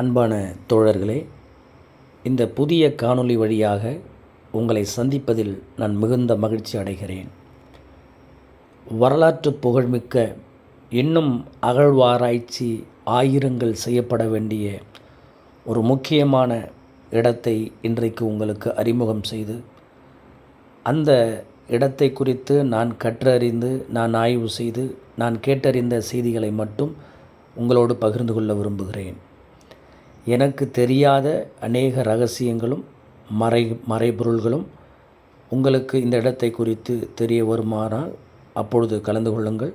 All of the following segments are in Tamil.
அன்பான தோழர்களே இந்த புதிய காணொளி வழியாக உங்களை சந்திப்பதில் நான் மிகுந்த மகிழ்ச்சி அடைகிறேன். வரலாற்று புகழ்மிக்க இன்னும் அகழ்வாராய்ச்சி ஆயிரங்கள் செய்யப்பட வேண்டிய ஒரு முக்கியமான இடத்தை இன்றைக்கு உங்களுக்கு அறிமுகம் செய்து அந்த இடத்தை குறித்து நான் கற்றறிந்து நான் ஆய்வு செய்து நான் கேட்டறிந்த செய்திகளை மட்டும் உங்களோடு பகிர்ந்து கொள்ள விரும்புகிறேன். எனக்கு தெரியாத அநேக ரகசியங்களும் மறை மறைபொருள்களும் உங்களுக்கு இந்த இடத்தை குறித்து தெரிய வருமானால் அப்பொழுது கலந்து கொள்ளுங்கள்.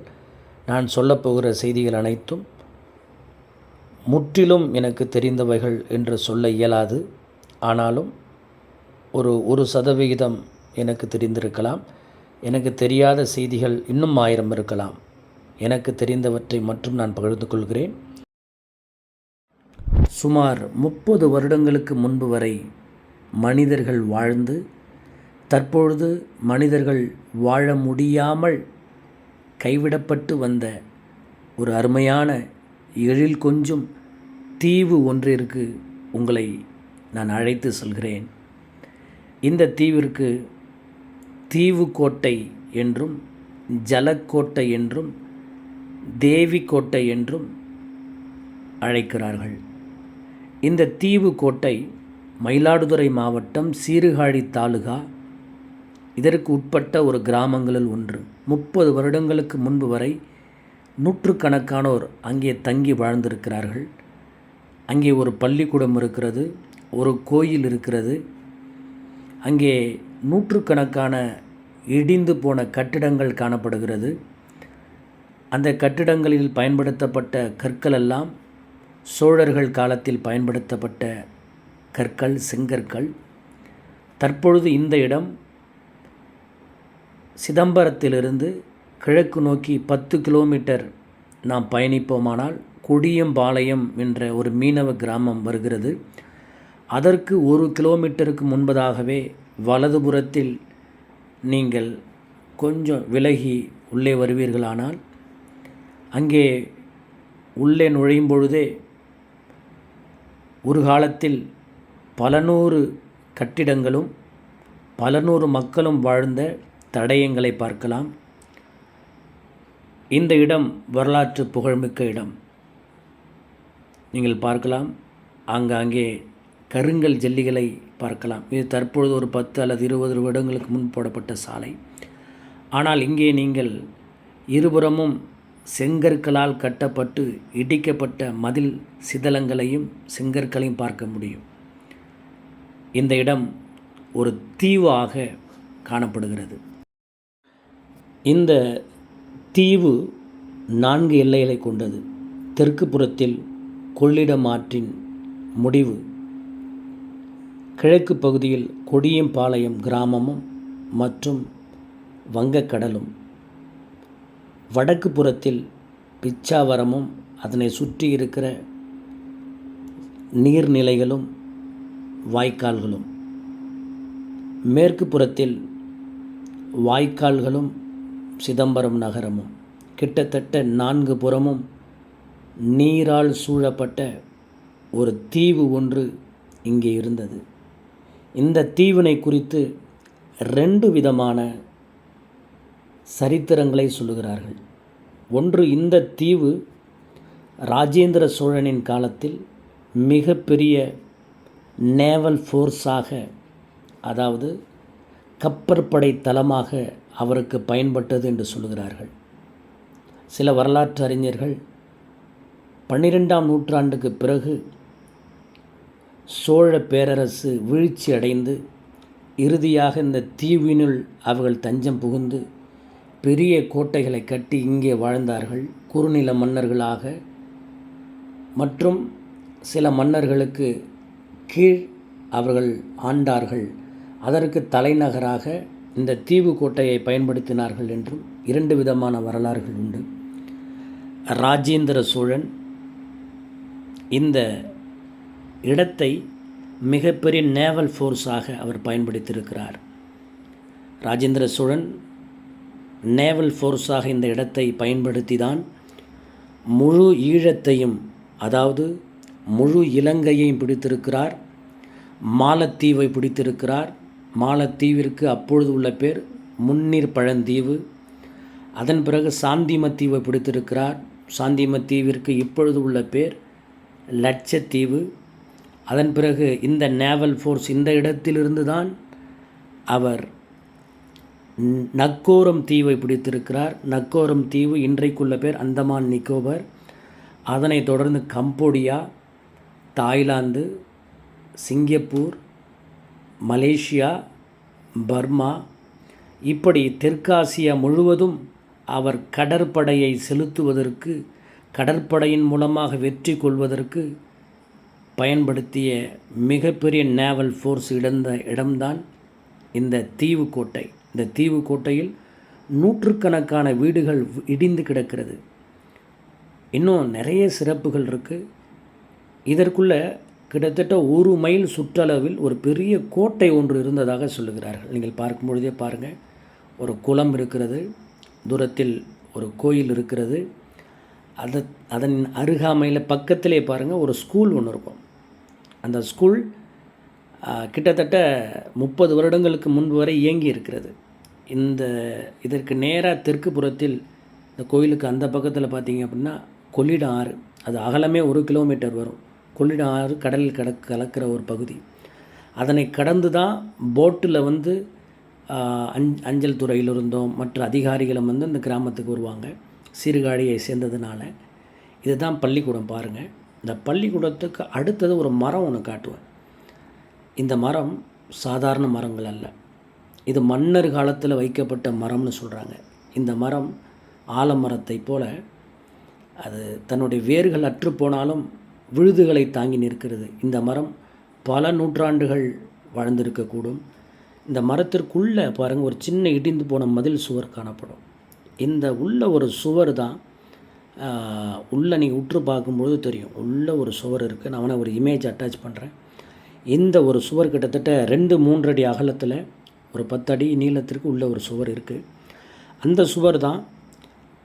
நான் சொல்லப்போகிற செய்திகள் அனைத்தும் முற்றிலும் எனக்கு தெரிந்தவைகள் என்று சொல்ல இயலாது. ஆனாலும் ஒரு ஒரு சதவிகிதம் எனக்கு தெரிந்திருக்கலாம். எனக்கு தெரியாத செய்திகள் இன்னும் ஆயிரம் இருக்கலாம். எனக்கு தெரிந்தவற்றை மட்டும் நான் பகிர்ந்து கொள்கிறேன். சுமார் முப்பது வருடங்களுக்கு முன்பு வரை மனிதர்கள் வாழ்ந்து தற்பொழுது மனிதர்கள் வாழ முடியாமல் கைவிடப்பட்டு வந்த ஒரு அருமையான எழில் கொஞ்சும் தீவு ஒன்றிற்கு உங்களை நான் அழைத்து செல்கிறேன். இந்த தீவிற்கு தீவு கோட்டை என்றும் ஜலக்கோட்டை என்றும் தேவி கோட்டை என்றும் அழைக்கிறார்கள். இந்த தீவு கோட்டை மயிலாடுதுறை மாவட்டம் சீர்காழி தாலுகா. இதற்கு உட்பட்ட ஒரு கிராமங்களில் ஒன்று. முப்பது வருடங்களுக்கு முன்பு வரை நூற்றுக்கணக்கானோர் அங்கே தங்கி வாழ்ந்திருக்கிறார்கள். அங்கே ஒரு பள்ளிக்கூடம் இருக்கிறது ஒரு கோயில் இருக்கிறது. அங்கே நூற்றுக்கணக்கான இடிந்து போன கட்டிடங்கள் காணப்படுகிறது. அந்த கட்டிடங்களில் பயன்படுத்தப்பட்ட கற்கள் எல்லாம் சோழர்கள் காலத்தில் பயன்படுத்தப்பட்ட கற்கள் செங்கற்கள். தற்பொழுது இந்த இடம் சிதம்பரத்திலிருந்து கிழக்கு நோக்கி பத்து கிலோமீட்டர் நாம் பயணிப்போமானால் கொடியம்பாளையம் என்ற ஒரு மீனவ கிராமம் வருகிறது. அதற்கு ஒரு கிலோமீட்டருக்கு முன்பதாகவே வலதுபுறத்தில் நீங்கள் கொஞ்சம் விலகி உள்ளே வருவீர்களானால் அங்கே உள்ளே நுழையும் பொழுதே ஒரு காலத்தில் பல நூறு கட்டிடங்களும் பல நூறு மக்களும் வாழ்ந்த தடயங்களை பார்க்கலாம். இந்த இடம் வரலாற்று புகழ்மிக்க இடம். நீங்கள் பார்க்கலாம். ஆங்காங்கே கருங்கல் ஜல்லிகளை பார்க்கலாம். இது தற்பொழுது ஒரு பத்து அல்லது இருபது வருடங்களுக்கு முன் போடப்பட்ட சாலை. ஆனால் இங்கே நீங்கள் இருபுறமும் செங்கற்களால் கட்டப்பட்டு இடிக்கப்பட்ட மதில் சிதலங்களையும் செங்கற்களையும் பார்க்க முடியும். இந்த இடம் ஒரு தீவாக காணப்படுகிறது. இந்த தீவு நான்கு எல்லைகளை கொண்டது. தெற்கு புறத்தில் கொள்ளிடம் ஆற்றின் முடிவு. கிழக்கு பகுதியில் கொடியம்பாளையம் கிராமமும் மற்றும் வங்கக்கடலும். வடக்கு புறத்தில் பிச்சாவரமும் அதனை சுற்றி இருக்கிற நீர்நிலைகளும் வாய்க்கால்களும். மேற்கு புறத்தில் வாய்க்கால்களும் சிதம்பரம் நகரமும். கிட்டத்தட்ட நான்கு புறமும் நீரால் சூழப்பட்ட ஒரு தீவு ஒன்று இங்கே இருந்தது. இந்த தீவினை குறித்து ரெண்டு விதமான சரித்திரங்களை சொல்லுகிறார்கள். ஒன்று இந்த தீவு ராஜேந்திர சோழனின் காலத்தில் மிகப்பெரிய நேவல் ஃபோர்ஸாக அதாவது கப்பற்படை தளமாக அவருக்கு பயன்பட்டது என்று சொல்கிறார்கள் சில வரலாற்று அறிஞர்கள் பன்னிரெண்டாம் நூற்றாண்டுக்கு பிறகு சோழ பேரரசு வீழ்ச்சி அடைந்து இறுதியாக இந்த தீவினுள் அவர்கள் தஞ்சம் புகுந்து பெரிய கோட்டைகளை கட்டி இங்கே வாழ்ந்தார்கள் குறுநில மன்னர்களாக. மற்றும் சில மன்னர்களுக்கு கீழ் அவர்கள் ஆண்டார்கள். அதற்கு தலைநகராக இந்த தீவு கோட்டையை பயன்படுத்தினார்கள் என்றும் இரண்டு விதமான வரலாறுகள் உண்டு. ராஜேந்திர சோழன் இந்த இடத்தை மிகப்பெரிய நேவல் ஃபோர்ஸாக அவர் பயன்படுத்தியிருக்கிறார். ராஜேந்திர சோழன் நேவல் ஃபோர்ஸாக இந்த இடத்தை பயன்படுத்தி தான் முழு ஈழத்தையும் அதாவது முழு இலங்கையையும் பிடித்திருக்கிறார் மாலத்தீவை பிடித்திருக்கிறார். மாலத்தீவிற்கு அப்பொழுது உள்ள பேர் முன்னீர் பழந்தீவு. அதன் பிறகு சாந்திமத்தீவை பிடித்திருக்கிறார். சாந்திமத்தீவிற்கு இப்பொழுது உள்ள பேர் லட்சத்தீவு. அதன் பிறகு இந்த நேவல் ஃபோர்ஸ் இந்த இடத்திலிருந்து தான் அவர் நக்கோரம் தீவை பிடித்திருக்கிறார். நக்கோரம் தீவு இன்றைக்குள்ள பேர் அந்தமான் நிக்கோபர். அதனைத் தொடர்ந்து Cambodia Thailand Singapore Malaysia Burma. இப்படி தெற்காசியா முழுவதும் அவர் கடற்படையை செலுத்துவதற்கு கடற்படையின் மூலமாக வெற்றி கொள்வதற்கு பயன்படுத்திய மிகப்பெரிய நேவல் ஃபோர்ஸ் இடந்த இடம்தான் இந்த தீவு கோட்டை இந்த தீவு கோட்டையில் நூற்றுக்கணக்கான வீடுகள் இடிந்து கிடக்கிறது. இன்னும் நிறைய சிறப்புகள் இருக்குது இதற்குள்ள கிட்டத்தட்ட ஒரு மைல் சுற்றளவில் ஒரு பெரிய கோட்டை ஒன்று இருந்ததாக சொல்லுகிறார்கள். நீங்கள் பார்க்கும் பொழுதே பாருங்கள் ஒரு குளம் இருக்கிறது தூரத்தில் ஒரு கோயில் இருக்கிறது. அது அதன் அருகாமையில் பக்கத்திலே பாருங்கள் ஒரு ஸ்கூல் ஒன்று இருக்கும். அந்த ஸ்கூல் கிட்டத்தட்ட முப்பது வருடங்களுக்கு முன்பு வரை இயங்கி இருக்கிறது இந்த இதற்கு நேராக தெற்கு புறத்தில் இந்த கோயிலுக்கு அந்த பக்கத்தில் பார்த்தீங்க அப்படின்னா கொள்ளிடம் ஆறு. அது அகலமே ஒரு கிலோமீட்டர் வரும். கொள்ளிடம் ஆறு கடலில் கட கலக்கிற ஒரு பகுதி. அதனை கடந்து தான் போட்டில் வந்து அஞ் அஞ்சல் துறையில் இருந்தோம். மற்ற அதிகாரிகளும் வந்து இந்த கிராமத்துக்கு வருவாங்க. சீர்காழியை சேர்ந்ததுனால. இதுதான் பள்ளிக்கூடம் பாருங்கள் இந்த பள்ளிக்கூடத்துக்கு அடுத்தது ஒரு மரம் ஒன்று காட்டுவேன். இந்த மரம் சாதாரண மரங்கள் அல்ல. இது மன்னர் காலத்தில் வைக்கப்பட்ட மரம்னு சொல்கிறாங்க இந்த மரம் ஆலமரத்தை போல அது தன்னுடைய வேர்கள் அற்று போனாலும் விழுதுகளை தாங்கி நிற்கிறது. இந்த மரம் பல நூற்றாண்டுகள் வாழ்ந்திருக்கக்கூடும் இந்த மரத்திற்குள்ளே பாருங்கள் ஒரு சின்ன இடிந்து போன மதில் சுவர் காணப்படும். இந்த உள்ள ஒரு சுவர் தான் உள்ளே உள்ள நீங்கள் உற்று பார்க்கும்பொழுது தெரியும். உள்ள ஒரு சுவர் இருக்குது நான் வேணா ஒரு இமேஜ் அட்டாச் பண்ணுறேன் இந்த ஒரு சுவர் கிட்டத்தட்ட ரெண்டு மூன்று அடி அகலத்தில் ஒரு பத்தடி நீளத்திற்கு உள்ள ஒரு சுவர் இருக்குது அந்த சுவர் தான்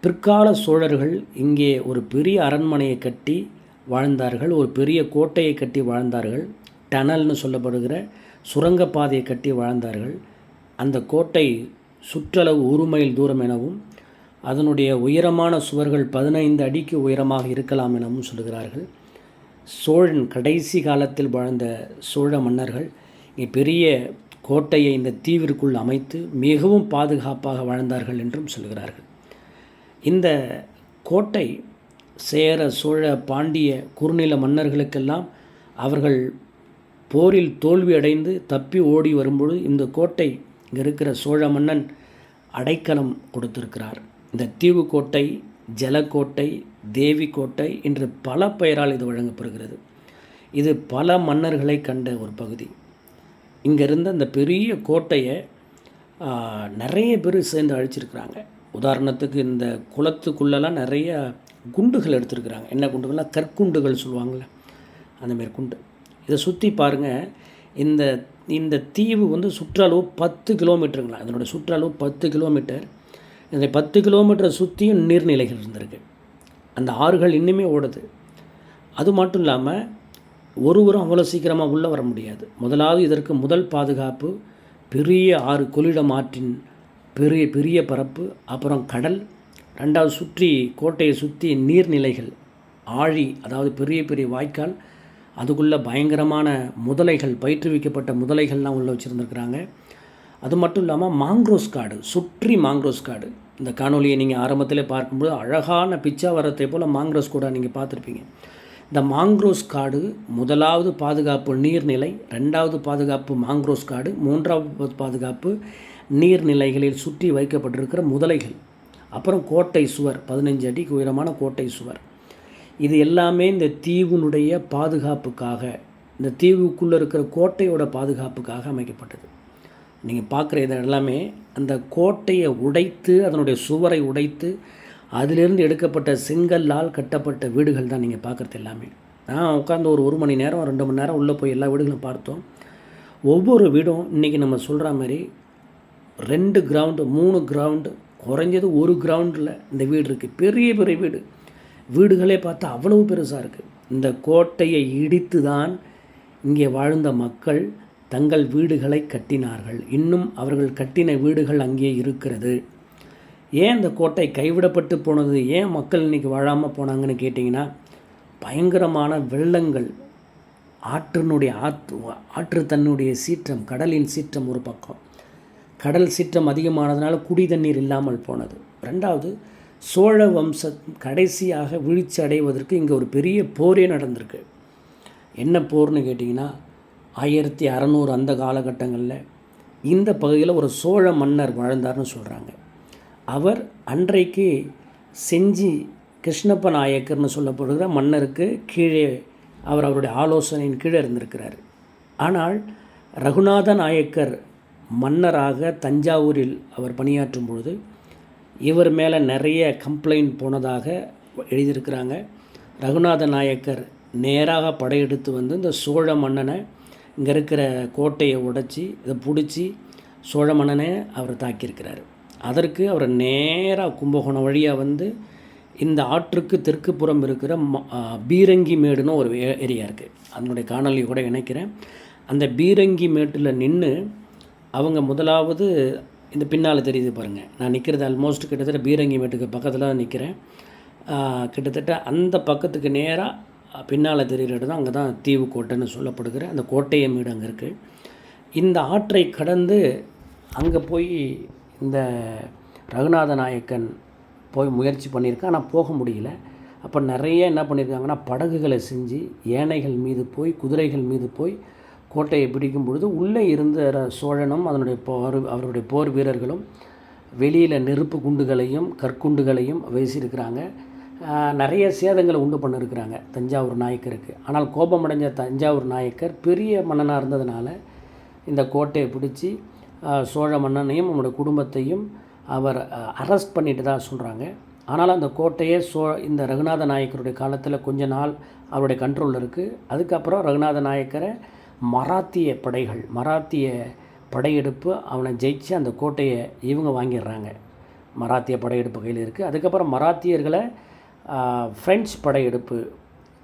பிற்கால சோழர்கள் இங்கே ஒரு பெரிய அரண்மனையை கட்டி வாழ்ந்தார்கள் ஒரு பெரிய கோட்டையை கட்டி வாழ்ந்தார்கள் டனல்னு சொல்லப்படுகிற சுரங்கப்பாதையை கட்டி வாழ்ந்தார்கள். அந்த கோட்டை சுற்றளவு ஒரு மைல் தூரம் எனவும் அதனுடைய உயரமான சுவர்கள் பதினைந்து அடிக்கு உயரமாக இருக்கலாம் எனவும் சொல்கிறார்கள் சோழன் கடைசி காலத்தில் வாழ்ந்த சோழ மன்னர்கள் இங்கே பெரிய கோட்டையை இந்த தீவிற்குள் அமைத்து மிகவும் பாதுகாப்பாக வாழ்ந்தார்கள் என்றும் சொல்கிறார்கள். இந்த கோட்டை சேர சோழ பாண்டிய குறுநில மன்னர்களுக்கெல்லாம் அவர்கள் போரில் தோல்வி அடைந்து தப்பி ஓடி வரும்பொழுது இந்த கோட்டை இங்கே இருக்கிற சோழ மன்னன் அடைக்கலம் கொடுத்திருக்கிறார். இந்த தீவு கோட்டை ஜலக்கோட்டை தேவி கோட்டை என்று பல பெயரால் இது வழங்கப்படுகிறது. இது பல மன்னர்களை கண்ட ஒரு பகுதி. இங்கேருந்து அந்த பெரிய கோட்டையை நிறைய பேர் சேர்ந்து அழிச்சிருக்கிறாங்க. உதாரணத்துக்கு இந்த குளத்துக்குள்ளெல்லாம் நிறைய குண்டுகள் எடுத்திருக்கிறாங்க. என்ன குண்டுகள்லாம் கற்குண்டுகள் சொல்லுவாங்கள்ல அந்தமாரி குண்டு. இதை சுற்றி பாருங்கள் இந்த இந்த தீவு வந்து சுற்றளவு பத்து கிலோமீட்டருங்களா. அதனோடய சுற்றளவு பத்து கிலோமீட்டர். இந்த பத்து கிலோமீட்டரை சுற்றியும் நீர்நிலைகள் இருந்திருக்கு. அந்த ஆறுகள் இன்னுமே ஓடுது. அது மட்டும் இல்லாமல் ஒருவரும் அவ்வளோ சீக்கிரமாக உள்ளே வர முடியாது. முதலாவது இதற்கு முதல் பாதுகாப்பு பெரிய ஆறு கொள்ளிடம் ஆற்றின் பெரிய பெரிய பரப்பு அப்புறம் கடல் ரெண்டாவது சுற்றி கோட்டையை சுற்றி நீர்நிலைகள் ஆழி அதாவது பெரிய பெரிய வாய்க்கால் அதுக்குள்ளே பயங்கரமான முதலைகள் பயிற்றுவிக்கப்பட்ட முதலைகள்லாம் உள்ளே வச்சுருந்துருக்குறாங்க. அது மட்டும் இல்லாமல் மாங்க்ரோஸ் காடு சுற்றி மாங்க்ரோஸ் காடு. இந்த காணொலியை நீங்கள் ஆரம்பத்தில் பார்க்கும்போது அழகான பிச்சாவரத்தை போல் மாங்க்ரோஸ் கூட நீங்கள் பார்த்துருப்பீங்க. இந்த மாங்க்ரோஸ் காடு முதலாவது பாதுகாப்பு நீர்நிலை ரெண்டாவது பாதுகாப்பு மாங்க்ரோஸ் காடு மூன்றாவது பாதுகாப்பு நீர்நிலைகளில் சுற்றி வைக்கப்பட்டிருக்கிற முதலைகள். அப்புறம் கோட்டை சுவர் பதினஞ்சு அடிக்கு உயரமான கோட்டை சுவர். இது எல்லாமே இந்த தீவினுடைய பாதுகாப்புக்காக இந்த தீவுக்குள்ளே இருக்கிற கோட்டையோட பாதுகாப்புக்காக அமைக்கப்பட்டது. நீங்கள் பார்க்குற இது எல்லாமே அந்த கோட்டையை உடைத்து அதனுடைய சுவரை உடைத்து அதிலிருந்து எடுக்கப்பட்ட செங்கல்லால் கட்டப்பட்ட வீடுகள் தான் நீங்கள் பார்க்குறது எல்லாமே. நான் உட்காந்து ஒரு ஒரு மணி நேரம் ரெண்டு மணி நேரம் உள்ளே போய் எல்லா வீடுகளும் பார்த்தோம். ஒவ்வொரு வீடும் இன்றைக்கி நம்ம சொல்கிற மாதிரி ரெண்டு கிரவுண்டு மூணு கிரவுண்டு குறைஞ்சது ஒரு கிரவுண்டில் இந்த வீடு இருக்குது பெரிய பெரிய வீடு. வீடுகளே பார்த்தா அவ்வளவு பெருசாக இருக்குது இந்த கோட்டையை இடித்து தான் இங்கே வாழ்ந்த மக்கள் தங்கள் வீடுகளை கட்டினார்கள். இன்னும் அவர்கள் கட்டின வீடுகள் அங்கே இருக்கிறது. ஏன் இந்த கோட்டை கைவிடப்பட்டு போனது? ஏன் மக்கள் இன்றைக்கி வாழாமல் போனாங்கன்னு கேட்டிங்கன்னா பயங்கரமான வெள்ளங்கள். ஆற்றினுடைய ஆற்று ஆற்று தன்னுடைய சீற்றம் கடலின் சீற்றம் ஒரு பக்கம். கடல் சீற்றம் அதிகமானதுனால குடி தண்ணீர் இல்லாமல் போனது. ரெண்டாவது சோழ வம்சம் கடைசியாக வீழ்ச்சி அடைவதற்கு இங்கே ஒரு பெரிய போரே நடந்திருக்கு. என்ன போர்னு கேட்டிங்கன்னா ஆயிரத்தி அறநூறு அந்த காலகட்டங்களில் இந்த பகுதியில் ஒரு சோழ மன்னர் வாழ்ந்தார்னு சொல்கிறாங்க அவர் அன்றைக்கு செஞ்சி கிருஷ்ணப்ப நாயக்கர்னு சொல்லப்படுகிற மன்னருக்கு கீழே அவர் அவருடைய ஆலோசனையின் கீழே இருந்திருக்கிறார். ஆனால் ரகுநாத நாயக்கர் மன்னராக தஞ்சாவூரில் அவர் பணியாற்றும் பொழுது இவர் மேலே நிறைய கம்ப்ளைண்ட் போனதாக எழுதியிருக்கிறாங்க. ரகுநாத நாயக்கர் நேராக படையெடுத்து வந்து இந்த சோழ மன்னனை இங்கே இருக்கிற கோட்டையை உடைச்சி இதை பிடிச்சி சோழ மன்னனை அவர் தாக்கியிருக்கிறார். அதற்கு அவர் நேராக கும்பகோணம் வழியாக வந்து இந்த ஆற்றுக்கு தெற்கு புறம் இருக்கிற ம பீரங்கி மேடுன்னு ஒரு ஏரியா இருக்குது அதனுடைய காணொலியை கூட இணைக்கிறேன். அந்த பீரங்கி மேட்டில் நின்று அவங்க முதலாவது இந்த பின்னால் தெரியுது பாருங்கள் நான் நிற்கிறது ஆல்மோஸ்ட் கிட்டத்தட்ட பீரங்கி மேட்டுக்கு பக்கத்தில் தான் நிற்கிறேன் கிட்டத்தட்ட அந்த பக்கத்துக்கு நேராக பின்னால் தெரிகிற இடம் தான் அங்கே தான் தீவு கோட்டைன்னு சொல்லப்படுகிற அந்த கோட்டையை மீடு அங்கே இருக்குது இந்த ஆற்றை கடந்து அங்கே போய் இந்த ரகுநாத நாயக்கன் போய் முயற்சி பண்ணியிருக்கேன் ஆனால் போக முடியல. அப்போ நிறைய என்ன பண்ணியிருக்காங்கன்னா படகுகளை செஞ்சு யானைகள் மீது போய் குதிரைகள் மீது போய் கோட்டையை பிடிக்கும் பொழுது உள்ளே இருந்த ர- சோழனும் அதனுடைய போர் அவருடைய போர் வீரர்களும் வெளியில் நெருப்பு குண்டுகளையும் கற்குண்டுகளையும் வீசியிருக்கிறாங்க. நிறைய சேதங்களை உண்டு பண்ணியிருக்கிறாங்க தஞ்சாவூர் நாயக்கருக்கு. ஆனால் கோபமடைஞ்ச தஞ்சாவூர் நாயக்கர் பெரிய மன்னனாக இருந்ததுனால இந்த கோட்டையை பிடிச்சி சோழ மன்னனையும் அவனுடைய குடும்பத்தையும் அவர் அரெஸ்ட் பண்ணிட்டு தான் சொல்கிறாங்க ஆனால் அந்த கோட்டையே சோ இந்த ரகுநாத நாயக்கருடைய காலத்தில் கொஞ்ச நாள் அவருடைய கண்ட்ரோலில் இருக்குது அதுக்கப்புறம் ரகுநாத நாயக்கரை மராத்திய படைகள் மராத்திய படையெடுப்பு அவனை ஜெயிச்சு அந்த கோட்டையை இவங்க வாங்கிடுறாங்க. மராத்திய படையெடுப்பு கையில் இருக்குது அதுக்கப்புறம் மராத்தியர்களை ஆஹ், படையெடுப்பு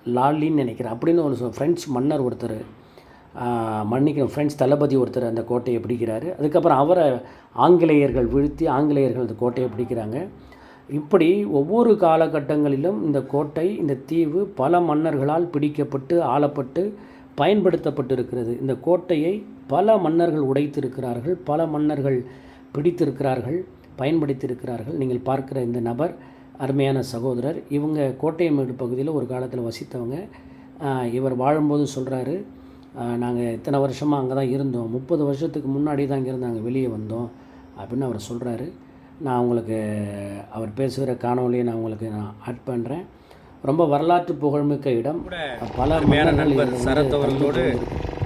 லாலின்னு நினைக்கிறேன். அப்படின்னு ஒரு சொ- பிரெஞ்சு மன்னர் ஒருத்தர் மன்னிக்கணும் ஃப்ரெஞ்ச் தளபதி ஒருத்தர் அந்த கோட்டையை பிடிக்கிறாரு. அதுக்கப்புறம் அவரை ஆங்கிலேயர்கள் வீழ்த்தி ஆங்கிலேயர்கள் அந்த கோட்டையை பிடிக்கிறாங்க. இப்படி ஒவ்வொரு காலகட்டங்களிலும் இந்த கோட்டை இந்த தீவு பல மன்னர்களால் பிடிக்கப்பட்டு ஆளப்பட்டு பயன்படுத்தப்பட்டிருக்கிறது. இந்த கோட்டையை பல மன்னர்கள் உடைத்திருக்கிறார்கள் பல மன்னர்கள் பிடித்திருக்கிறார்கள் பயன்படுத்தியிருக்கிறார்கள். நீங்கள் பார்க்கிற இந்த நபர் அருமையான சகோதரர். இவங்க கோட்டையமேடு பகுதியில் ஒரு காலத்தில் வசித்தவங்க. இவர் வாழும்போது சொல்கிறாரு நாங்கள் இத்தனை வருஷமாக அங்கே தான் இருந்தோம். முப்பது வருஷத்துக்கு முன்னாடி தான் இங்கே இருந்தாங்க வெளியே வந்தோம். அப்படின்னு அவர் சொல்கிறாரு நான் உங்களுக்கு அவர் பேசுகிற காணொலியை நான் உங்களுக்கு நான் ஆட் பண்ணுறேன் ரொம்ப வரலாற்று புகழ்மிக்க இடம். பல அருமையான நண்பர் சரத் அவர்களோடு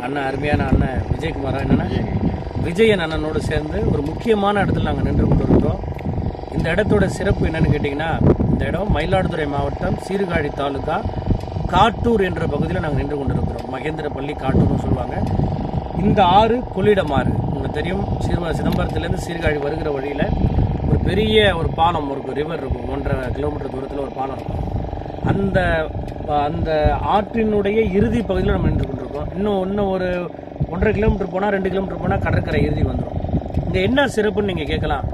அண்ணன் அருமையான அண்ணன் விஜயகுமார் என்னன்னா விஜயன் அண்ணனோடு சேர்ந்து ஒரு முக்கியமான இடத்துல நாங்கள் நின்று கொண்டிருக்கிறோம் இந்த இடத்தோட சிறப்பு என்னன்னு கேட்டிங்கன்னா இந்த இடம் மயிலாடுதுறை மாவட்டம் சீர்காழி தாலுகா காட்டூர் என்ற பகுதியில் நாங்கள் நின்று கொண்டிருக்கிறோம். மகேந்திரப்பள்ளி காட்டூர்னு சொல்லுவாங்க. இந்த ஆறு கொள்ளிடம் ஆறு உங்களுக்கு தெரியும் சிறுவ சிதம்பரத்துலேருந்து சீர்காழி வருகிற வழியில் ஒரு பெரிய ஒரு பாலம் ஒரு ரிவர் இருக்கும். ஒன்றரை கிலோமீட்டர் தூரத்தில் ஒரு பாலம் இருக்கும். அந்த அந்த ஆற்றினுடைய இறுதி பகுதியில் நம்ம நின்று கொண்டிருக்கோம். இன்னும் இன்னும் ஒரு ஒன்றரை கிலோமீட்டர் போனால் ரெண்டு கிலோமீட்டர் போனால் கடற்கரை இறுதி வந்துடும் இங்கே என்ன சிறப்புன்னு நீங்கள் கேட்கலாம்.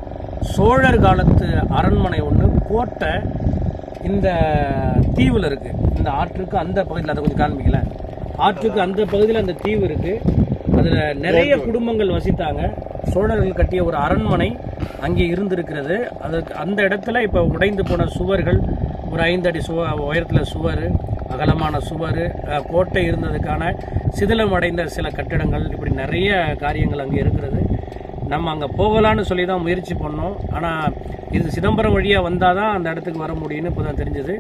சோழர் காலத்து அரண்மனை ஒன்று கோட்டை இந்த தீவில் இருக்குது இந்த ஆற்றுக்கு அந்த பகுதியில் அதை கொஞ்சம் காண்பிக்கல ஆற்றுக்கு அந்த பகுதியில் அந்த தீவு இருக்குது அதில் நிறைய குடும்பங்கள் வசித்தாங்க. சோழர்கள் கட்டிய ஒரு அரண்மனை அங்கே இருந்திருக்கிறது. அதுக்கு அந்த இடத்துல இப்போ உடைந்து போன சுவர்கள் ஒரு ஐந்து அடி சுவ உயரத்தில் சுவர் அகலமான சுவர் கோட்டை இருந்ததுக்கான சிதிலம் அடைந்த சில கட்டிடங்கள் இப்படி நிறைய காரியங்கள் அங்கே இருக்கிறது. நம்ம அங்கே போகலான்னு சொல்லி தான் முயற்சி பண்ணோம். ஆனால் இது சிதம்பரம் வழியாக வந்தால் தான் அந்த இடத்துக்கு வர முடியும்னு இப்போ தான் தெரிஞ்சது.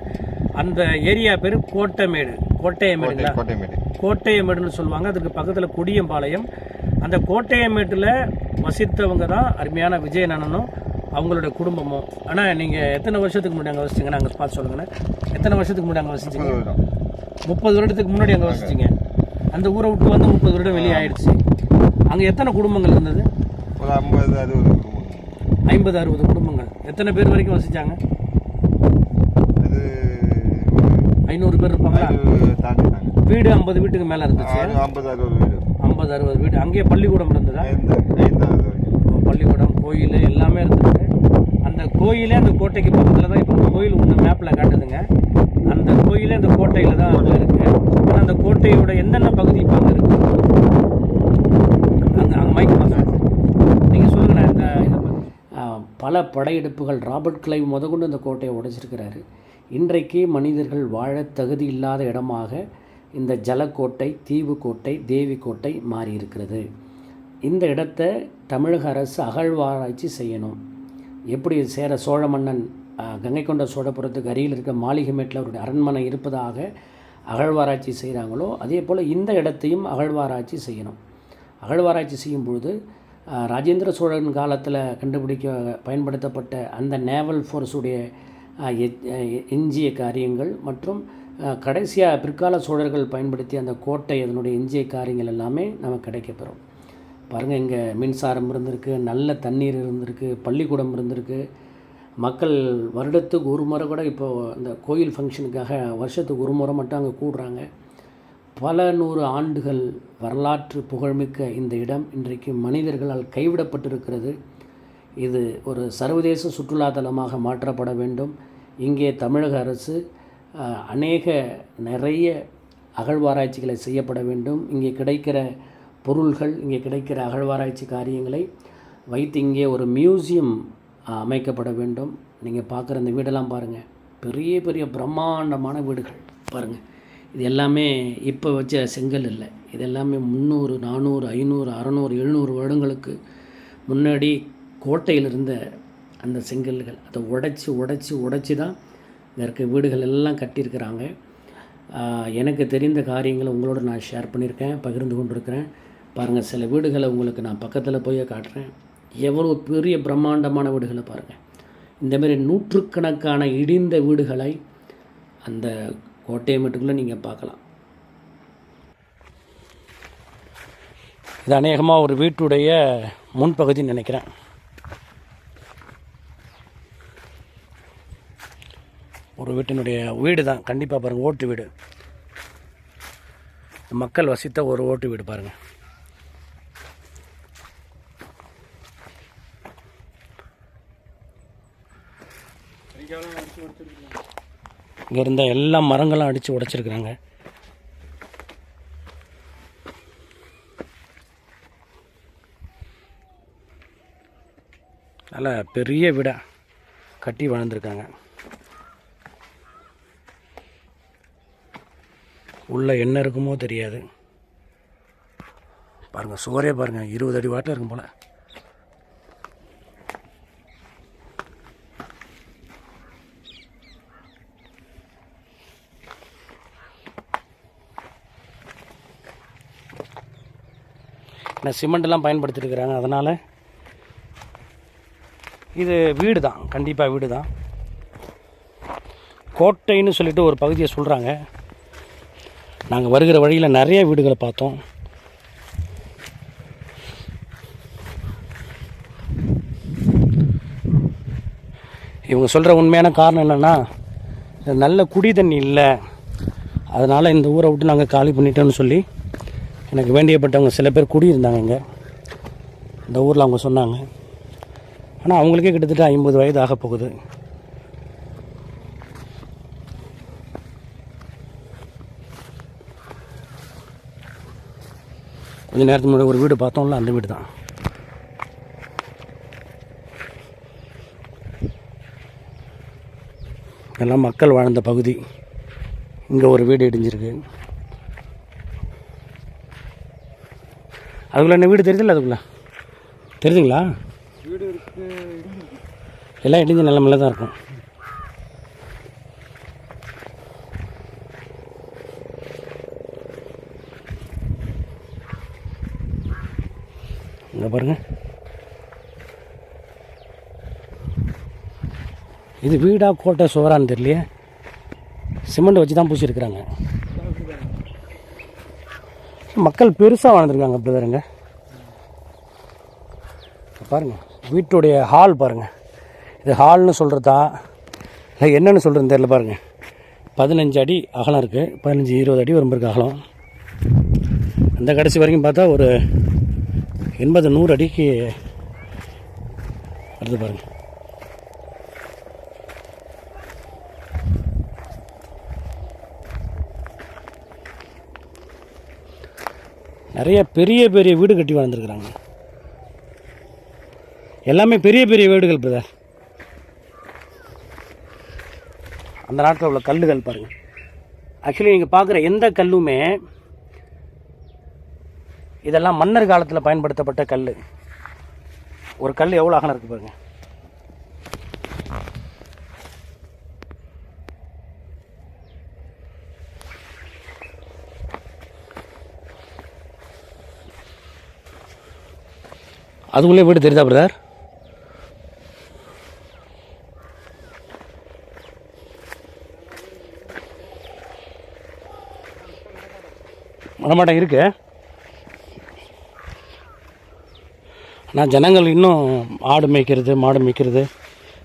அந்த ஏரியா பேர் கோட்டைமேடு. கோட்டையமேடுங்களா கோட்டைமேடு. கோட்டையமேடுன்னு சொல்லுவாங்க. அதுக்கு பக்கத்தில் கொடியம்பாளையம். அந்த கோட்டையமேட்டில் வசித்தவங்க தான் அருமையான விஜயன் அண்ணனும் அவங்களோட குடும்பமும். ஆனால் நீங்கள் எத்தனை வருஷத்துக்கு முன்னாடி அங்கே வசிச்சிங்க? நாங்கள் பார்த்து சொல்லுங்கண்ணே. எத்தனை வருஷத்துக்கு முன்னாடி அங்கே வசிச்சிங்க? முப்பது வருடத்துக்கு முன்னாடி அங்கே வசிச்சிங்க. அந்த ஊரை விட்டு வந்து முப்பது வருடம் வெளியே ஆயிடுச்சு அங்கே எத்தனை குடும்பங்கள் இருந்தது? ஒரு ஐம்பது அறுபது குடும்பம் ஐம்பது அறுபது குடும்பங்கள். எத்தனை பேர் வரைக்கும் வசிச்சாங்க? அது ஐநூறு பேர் இருப்பாங்களா? தாண்டிட்டாங்க. வீடு ஐம்பது வீட்டுக்கு மேலே இருந்துச்சு. ஐம்பது அறுபது வீடு. ஐம்பது அறுபது வீடு. அங்கேயே பள்ளிக்கூடம் இருந்ததா? பள்ளிக்கூடம் கோயில் எல்லாமே இருந்தது. அந்த கோயிலே அந்த கோட்டைக்கு பக்கத்தில் தான் இப்போ இந்த கோயில் ஒன்று மேப்பில் காட்டுதுங்க. அந்த கோயிலே அந்த கோட்டையில் தான் அங்கே இருக்குது ஆனால் அந்த கோட்டையோட என்னென்ன பகுதி இப்போ அங்கே இருக்குது அங்கே அங்கே மைக் பார்த்தேன் நீங்கள் சொல்லுங்கண்ணா இந்த இதை பத்தி. ஆஹ், பல படையெடுப்புகள் ராபர்ட் கிளைவ் முதற்கொண்டு இந்த கோட்டையை உடைச்சிருக்கிறாரு. இன்றைக்கு மனிதர்கள் வாழ தகுதி இல்லாத இடமாக இந்த ஜலக்கோட்டை தீவு கோட்டை தேவி கோட்டை மாறி இருக்கிறது இந்த இடத்த தமிழக அரசு அகழ்வாராய்ச்சி செய்யணும். எப்படி சேர சோழ மன்னன் கங்கை கொண்ட சோழபுரத்துக்கு அருகில் இருக்க மாளிகைமேட்டில் அவருடைய அரண்மனை இருப்பதாக அகழ்வாராய்ச்சி செய்கிறாங்களோ அதே போல் இந்த இடத்தையும் அகழ்வாராய்ச்சி செய்யணும். அகழ்வாராய்ச்சி செய்யும் பொழுது ராஜேந்திர சோழன் காலத்தில் கண்டுபிடிக்க பயன்படுத்தப்பட்ட அந்த நேவல் ஃபோர்ஸுடைய எஞ்சிய காரியங்கள் மற்றும் கடைசியாக பிற்கால சோழர்கள் பயன்படுத்திய அந்த கோட்டை அதனுடைய எஞ்சிய காரியங்கள் எல்லாமே நமக்கு கிடைக்கப்பெறும். பாருங்கள் இங்கே மின்சாரம் இருந்திருக்கு நல்ல தண்ணீர் இருந்திருக்கு பள்ளிக்கூடம் இருந்திருக்கு. மக்கள் வருடத்துக்கு ஒரு முறை கூட இப்போது இந்த கோயில் ஃபங்க்ஷனுக்காக வருஷத்துக்கு ஒரு முறை மட்டும் அங்கே கூடுறாங்க. பல நூறு ஆண்டுகள் வரலாற்று புகழ்மிக்க இந்த இடம் இன்றைக்கு மனிதர்களால் கைவிடப்பட்டிருக்கிறது. இது ஒரு சர்வதேச சுற்றுலாத்தலமாக மாற்றப்பட வேண்டும். இங்கே தமிழக அரசு அநேக நிறைய அகழ்வாராய்ச்சிகளை செய்யப்பட வேண்டும். இங்கே கிடைக்கிற பொருள்கள் இங்கே கிடைக்கிற அகழ்வாராய்ச்சி காரியங்களை வைத்து இங்கே ஒரு மியூசியம் அமைக்கப்பட வேண்டும். நீங்கள் பார்க்குற இந்த வீடெல்லாம் பாருங்கள் பெரிய பெரிய பிரம்மாண்டமான வீடுகள். பாருங்கள் இது எல்லாமே இப்போ வச்ச செங்கல் இல்லை. இது எல்லாமே முந்நூறு நானூறு ஐநூறு அறநூறு எழுநூறு வருடங்களுக்கு முன்னாடி கோட்டையில் இருந்த அந்த செங்கல்கள். அதை உடைச்சி உடைச்சி உடைச்சி தான் இங்கே இருக்க வீடுகள் எல்லாம் கட்டியிருக்கிறாங்க. எனக்கு தெரிந்த காரியங்களை உங்களோட நான் ஷேர் பண்ணியிருக்கேன் பகிர்ந்து கொண்டிருக்கிறேன். பாருங்கள் சில வீடுகளை உங்களுக்கு நான் பக்கத்தில் போய் காட்டுறேன். எவ்வளோ பெரிய பிரம்மாண்டமான வீடுகளை பாருங்கள் இந்தமாரி நூற்றுக்கணக்கான இடிந்த வீடுகளை அந்த கோட்டை நீங்கள் பார்க்கலாம். இது அநேகமாக ஒரு வீட்டுடைய முன்பகுதின்னு நினைக்கிறேன். ஒரு வீட்டினுடைய வீடு தான் கண்டிப்பாக பாருங்கள் ஓட்டு வீடு. மக்கள் வசித்த ஒரு ஓட்டு வீடு பாருங்கள் இங்கே இருந்த எல்லா மரங்களும் அடித்து உடைச்சிருக்கிறாங்க. நல்ல பெரிய வீடாக கட்டி வாழ்ந்துருக்காங்க உள்ள என்ன இருக்குமோ தெரியாது. பாருங்கள் சுவரே பாருங்கள் இருபது அடி வாட்டில் இருக்கும் போல். நான் சிமெண்ட்லாம் பயன்படுத்தியிருக்கிறாங்க அதனால் இது வீடு தான் கண்டிப்பாக வீடு தான் கோட்டைன்னு சொல்லிட்டு ஒரு பகுதியை சொல்கிறாங்க நாங்கள் வருகிற வழியில் நிறைய வீடுகளை பார்த்தோம். இவங்க சொல்கிற உண்மையான காரணம் என்னென்னா நல்ல குடி தண்ணி இல்லை. அதனால் இந்த ஊரை விட்டு நாங்கள் காலி பண்ணிட்டோம்னு சொல்லி எனக்கு வேண்டியப்பட்டவங்க சில பேர் குடியிருந்தாங்க இங்கே. இந்த ஊரில் அவங்க சொன்னாங்க. ஆனால் அவங்களுக்கே கிட்டத்தட்ட ஐம்பது வயது ஆக போகுது. கொஞ்ச நேரத்துக்கு முன்னாடி ஒரு வீடு பார்த்தோம்ல அந்த வீடு தான். இதெல்லாம் மக்கள் வாழ்ந்த பகுதி. இங்கே ஒரு வீடு இடிஞ்சிருக்கு. அதுக்குள்ளே என்ன வீடு தெரியுதுல்ல அதுக்குள்ளே? தெரியுதுங்களா? வீடு இருக்கு எல்லாம் இடிஞ்ச நிலமையில தான் இருக்கும். இங்கே பாருங்கள் இது வீடாக கோட்டை சுவரான்னு தெரியலையே. சிமெண்ட் வச்சு தான் பூசியிருக்கிறாங்க. மக்கள் பெருசாக வாழ்ந்துருக்காங்க பிரதருங்க. பாருங்கள் வீட்டுடைய ஹால் பாருங்கள் இது ஹால்னு சொல்கிறதா இல்லை என்னென்னு சொல்கிறதுன்னு தெரியல பாருங்க. பதினஞ்சு அடி அகலம் இருக்குது பதினஞ்சு இருபது அடி வரும் அகலம். அந்த கடைசி வரைக்கும் பார்த்தா ஒரு எண்பது நூறு அடிக்கு வருது பாருங்கள் நிறைய பெரிய பெரிய வீடு கட்டி வாழ்ந்துருக்குறாங்க எல்லாமே பெரிய பெரிய வீடுகள் பிரதர் அந்த நாட்டில் உள்ள கல்லுகள் பாருங்கள் ஆக்சுவலி நீங்கள் பார்க்குற எந்த கல்லுமே இதெல்லாம் மன்னர் காலத்தில் பயன்படுத்தப்பட்ட கல் ஒரு கல் எவ்வளோ அகலம் இருக்குது பாருங்கள் அதுக்குள்ளே வீடு தெரியுதா பிரதர் மடமாட்டம் இருக்கு. ஆனால் ஜனங்கள் இன்னும் ஆடு மேய்க்கிறது மாடு மேய்க்கிறது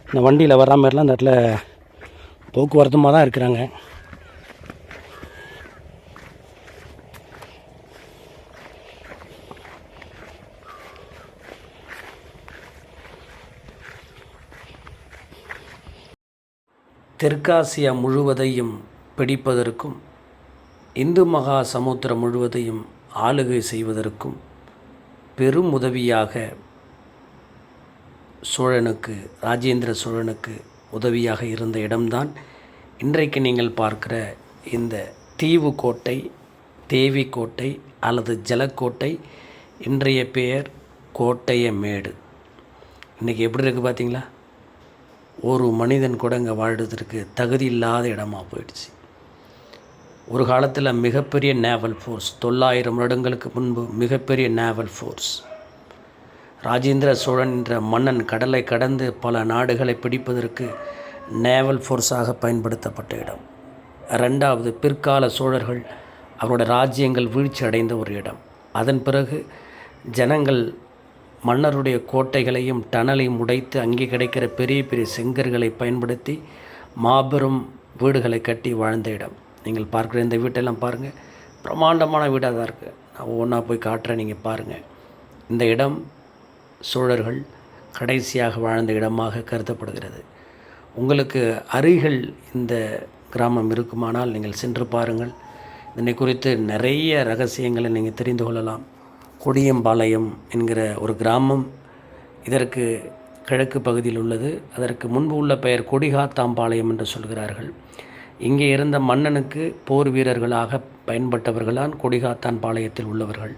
இந்த வண்டியில் வர்ற மாதிரிலாம் இந்த இடத்துல போக்குவரத்துமாக தான் இருக்கிறாங்க. தெற்காசியா முழுவதையும் பிடிப்பதற்கும் இந்து மகா சமுத்திரம் முழுவதையும் ஆளுகை செய்வதற்கும் பெரும் உதவியாக சோழனுக்கு ராஜேந்திர சோழனுக்கு உதவியாக இருந்த இடம்தான் இன்றைக்கு நீங்கள் பார்க்கிற இந்த தீவு கோட்டை தேவி கோட்டை அல்லது ஜலக்கோட்டை இன்றைய பெயர் கோட்டைய மேடு இன்றைக்கி எப்படி இருக்குது பார்த்தீங்களா? ஒரு மனிதன் கூட இங்கே வாழ்கிறதுக்கு தகுதி இல்லாத இடமாக போயிடுச்சு. ஒரு காலத்தில் மிகப்பெரிய நேவல் ஃபோர்ஸ் தொள்ளாயிரம் வருடங்களுக்கு முன்பு மிகப்பெரிய நேவல் ஃபோர்ஸ் ராஜேந்திர சோழன் என்ற மன்னன் கடலை கடந்து பல நாடுகளை பிடிப்பதற்கு நேவல் ஃபோர்ஸாக பயன்படுத்தப்பட்ட இடம். ரெண்டாவது பிற்கால சோழர்கள் அவருடைய ராஜ்யங்கள் வீழ்ச்சி அடைந்த ஒரு இடம். அதன் பிறகு ஜனங்கள் மன்னருடைய கோட்டைகளையும் டனலையும் உடைத்து அங்கே கிடைக்கிற பெரிய பெரிய செங்கற்களை பயன்படுத்தி மாபெரும் வீடுகளை கட்டி வாழ்ந்த இடம். நீங்கள் பார்க்குற இந்த வீட்டெல்லாம் பாருங்கள் பிரம்மாண்டமான வீடாக தான் இருக்குது நான் ஒவ்வொன்றா போய் காட்டுறேன் நீங்கள் பாருங்கள் இந்த இடம் சோழர்கள் கடைசியாக வாழ்ந்த இடமாக கருதப்படுகிறது. உங்களுக்கு அருகில் இந்த கிராமம் இருக்குமானால் நீங்கள் சென்று பாருங்கள். இதனை குறித்து நிறைய ரகசியங்களை நீங்கள் தெரிந்து கொள்ளலாம். கொடியம்பாளையம் என்கிற ஒரு கிராமம் இதற்கு கிழக்கு பகுதியில் உள்ளது. அதற்கு முன்பு உள்ள பெயர் கொடிகாத்தாம்பாளையம் என்று சொல்கிறார்கள். இங்கே இருந்த மன்னனுக்கு போர் வீரர்களாக பயன்பட்டவர்களான் கொடிகாத்தான் பாளையத்தில் உள்ளவர்கள்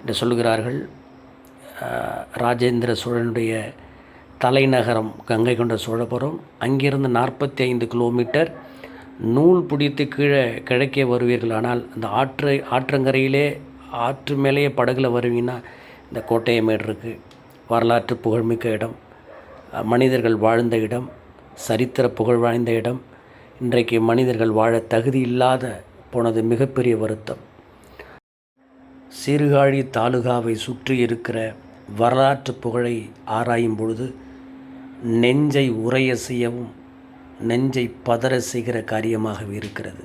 என்று சொல்கிறார்கள். ராஜேந்திர சோழனுடைய தலைநகரம் கங்கை கொண்ட சோழபுரம். அங்கிருந்து நாற்பத்தி ஐந்து கிலோமீட்டர் நூல் பிடித்து கீழே கிழக்கே வருவீர்களானால் அந்த ஆற்று ஆற்றங்கரையிலே ஆற்று மேலேயே படகுல வருவீங்கன்னா இந்த கோட்டையை மேடு இருக்குது வரலாற்று புகழ்மிக்க இடம். மனிதர்கள் வாழ்ந்த இடம். சரித்திர புகழ் வாய்ந்த இடம். இன்றைக்கு மனிதர்கள் வாழ தகுதி இல்லாத போனது மிகப்பெரிய வருத்தம். சீர்காழி தாலுகாவை சுற்றி இருக்கிற வரலாற்று புகழை ஆராயும் பொழுது நெஞ்சை உரைய செய்யவும் நெஞ்சை பதற செய்கிற காரியமாகவே இருக்கிறது.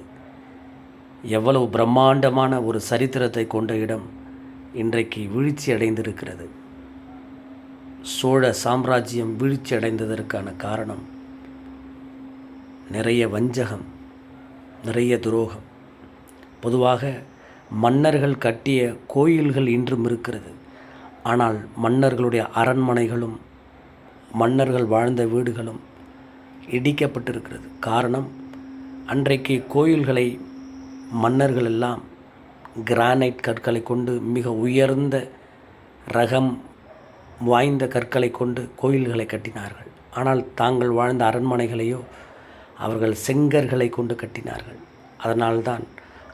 எவ்வளவு பிரம்மாண்டமான ஒரு சரித்திரத்தை கொண்ட இடம் இன்றைக்கு வீழ்ச்சி அடைந்திருக்கிறது. சோழ சாம்ராஜ்யம் வீழ்ச்சி அடைந்ததற்கான காரணம் நிறைய வஞ்சகம் நிறைய துரோகம். பொதுவாக மன்னர்கள் கட்டிய கோயில்கள் இன்றும் இருக்கிறது. ஆனால் மன்னர்களுடைய அரண்மனைகளும் மன்னர்கள் வாழ்ந்த வீடுகளும் இடிக்கப்பட்டிருக்கிறது. காரணம் அன்றைக்கு கோயில்களை மன்னர்கள் எல்லாம் கிரானைட் கற்களை கொண்டு மிக உயர்ந்த ரகம் வாய்ந்த கற்களை கொண்டு கோயில்களை கட்டினார்கள். ஆனால் தாங்கள் வாழ்ந்த அரண்மனைகளையோ அவர்கள் செங்கற்களை கொண்டு கட்டினார்கள். அதனால்தான்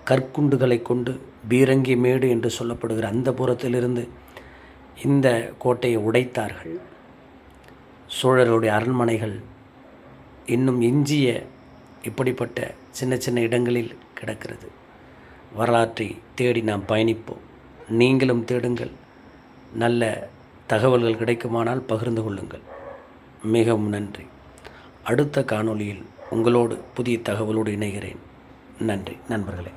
கற்குண்டுகளை கொண்டு பீரங்கி மேடு என்று சொல்லப்படுகிற அந்த புறத்திலிருந்து இந்த கோட்டையை உடைத்தார்கள். சோழர்களுடைய அரண்மனைகள் இன்னும் எஞ்சிய இப்படிப்பட்ட சின்ன சின்ன இடங்களில் கிடக்கிறது. வரலாற்றை தேடி நாம் பயணிப்போம். நீங்களும் தேடுங்கள். நல்ல தகவல்கள் கிடைக்குமானால் பகிர்ந்து கொள்ளுங்கள். மிகவும் நன்றி. அடுத்த காணொளியில் உங்களோடு புதிய தகவலோடு இணைகிறேன். நன்றி நண்பர்களே.